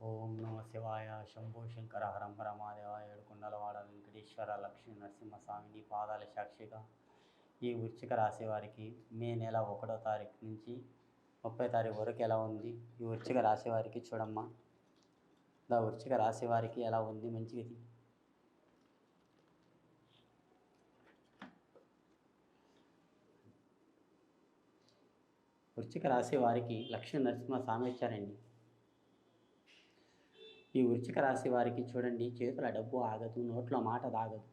ఓం నమ శివాయ శంభో శంకర హరం పరమాదేవ ఏడుకొండలవాడ వెంకటేశ్వర లక్ష్మీ నరసింహస్వామి నీ పాదాల సాక్షిగా ఈ వృశ్చిక రాశి వారికి మే నెల ఒకటో తారీఖు నుంచి ముప్పై తారీఖు వరకు ఎలా ఉంది? ఈ వృశ్చిక రాశి వారికి చూడమ్మా. దా వృశ్చిక రాశి వారికి ఎలా ఉంది? మంచిది. వృశ్చిక రాశి వారికి లక్ష్మీ నరసింహ స్వామి వచ్చారండి. ఈ వృచ్చిక రాశి వారికి చూడండి చేతుల డబ్బు ఆగదు నోట్లో మాట దాగదు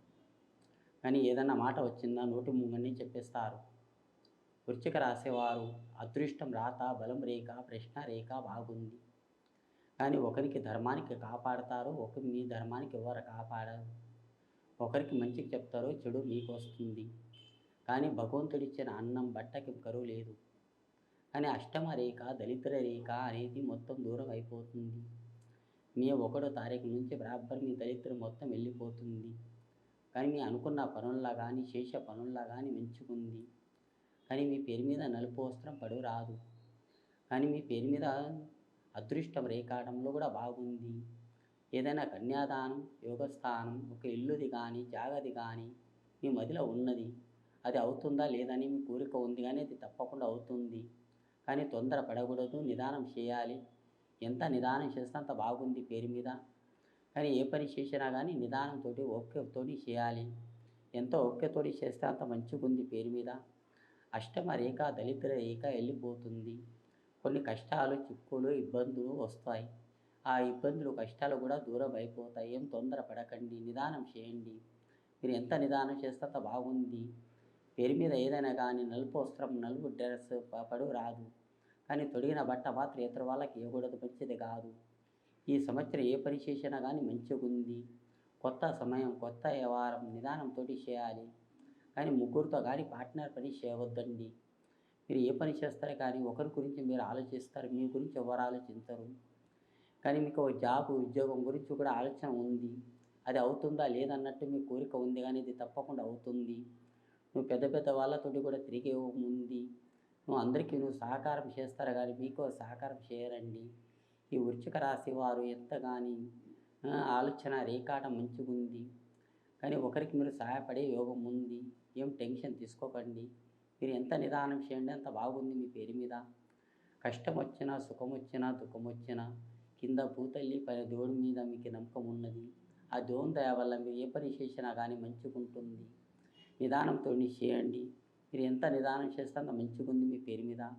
కానీ ఏదన్నా మాట వచ్చిందా నోటి ముంగని చెప్పేస్తారు. వృచ్చిక రాసేవారు అదృష్టం రాత బలం రేఖ ప్రశ్న రేఖ బాగుంది. కానీ ఒకరికి ధర్మానికి కాపాడతారు ఒకరి మీ ధర్మానికి ఎవరు కాపాడరు? ఒకరికి మంచికి చెప్తారో చెడు మీకు వస్తుంది కానీ భగవంతుడిచ్చిన అన్నం బట్టకి కరువు లేదు. కానీ అష్టమ రేఖ దళిద్ర రేఖ అనేది మొత్తం దూరం అయిపోతుంది. మే ఒకటో తారీఖు నుంచి బరాబర్ మీ దరిద్రం మొత్తం వెళ్ళిపోతుంది. కానీ మీ అనుకున్న పనుల్లా కానీ శేష పనుల్లా కానీ మంచుకుంది కానీ మీ పేరు మీద నలుపు వస్త్రం పడు రాదు. కానీ మీ పేరు మీద అదృష్టం రేకాటంలో కూడా బాగుంది. ఏదైనా కన్యాదానం యోగస్థానం ఒక ఇల్లుది కానీ జాగది కానీ మీ మదిలో ఉన్నది. అది అవుతుందా లేదని మీ కోరిక ఉంది కానీ అది తప్పకుండా అవుతుంది. కానీ తొందర పడకూడదు నిదానం చేయాలి. ఎంత నిదానం చేస్తే అంత బాగుంది పేరు మీద? కానీ ఏ పని చేసినా కానీ నిదానంతో ఓపికతో చేయాలి. ఎంతో ఓపికతో చేస్తే అంత మంచిగుంది పేరు మీద? అష్టమ రేఖ దళిద్ర రేఖ వెళ్ళిపోతుంది. కొన్ని కష్టాలు చిక్కులు ఇబ్బందులు వస్తాయి. ఆ ఇబ్బందులు కష్టాలు కూడా దూరం అయిపోతాయి. ఏం తొందర పడకండి నిదానం చేయండి. మీరు ఎంత నిదానం చేస్తే అంత బాగుంది. పేరు మీద ఏదైనా కానీ నలుపు వస్త్రం నలుపు డ్రెస్ పడు రాదు. కానీ తొడిగిన బట్ట మాత్రం ఇతర వాళ్ళకి ఇవ్వకూడదు మంచిది కాదు. ఈ సంవత్సరం ఏ పని చేసినా కానీ మంచిగా ఉంది కొత్త సమయం కొత్త వ్యవహారం నిదానంతో చేయాలి. కానీ ముగ్గురితో కానీ పార్ట్నర్ పని చేయవద్దండి. మీరు ఏ పని చేస్తారు కానీ ఒకరి గురించి మీరు ఆలోచిస్తారు మీ గురించి ఎవరు ఆలోచించరు. కానీ మీకు ఒక జాబ్ ఉద్యోగం గురించి కూడా ఆలోచన ఉంది. అది అవుతుందా లేదన్నట్టు మీ కోరిక ఉంది కానీ ఇది తప్పకుండా అవుతుంది. నువ్వు పెద్ద పెద్ద వాళ్ళతోటి కూడా తిరిగే ఉంది నువ్వు అందరికీ నువ్వు సహకారం చేస్తారు కానీ మీకు సహకారం చేయరండి. ఈ వృచ్చిక రాశి వారు ఎంత కానీ ఆలోచన రేకాట మంచిగుంది కానీ ఒకరికి మీరు సహాయపడే యోగం ఉంది. ఏం టెన్షన్ తీసుకోకండి. మీరు ఎంత నిదానం చేయండి అంత బాగుంది మీ పేరు మీద. కష్టం వచ్చినా సుఖం వచ్చినా దుఃఖం వచ్చినా కింద పూతల్లి పైన దేవుడి మీద మీకు నమ్మకం ఉన్నది. ఆ దేవుని దయ వల్ల మీరు ఏ పని చేసినా కానీ మంచిగుంటుంది. నిదానంతో చేయండి. మీరు ఎంత నిదానం చేస్తే అంత మంచిగా ఉంది మీ పేరు మీద?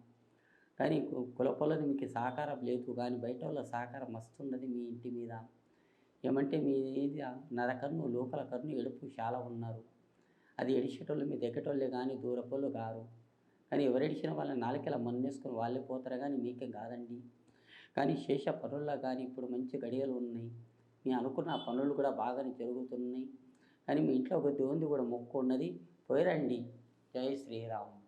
కానీ కులపొలది మీకు సహకారం లేదు కానీ బయట వాళ్ళ సహకారం వస్తున్నది మీ ఇంటి మీద. ఏమంటే మీ నరకన్ను లోకల కన్ను ఎడుపు చాలా ఉన్నారు. అది ఎడిచేటోళ్ళు మీ దగ్గటోళ్ళే కానీ దూరపోళ్ళు కారు. కానీ ఎవరెడిచిన వాళ్ళని నాలుకెలా మన్నేసుకుని వాళ్ళే పోతారు కానీ మీకే కాదండి. కానీ శేష పనుల్లో కానీ ఇప్పుడు మంచి గడియలు ఉన్నాయి. మీ అనుకున్న పనులు కూడా బాగానే జరుగుతున్నాయి. కానీ మీ ఇంట్లో ఒక దేవుంది కూడా మొక్కు ఉన్నది. పోయిరండి. Tem uma estrela, um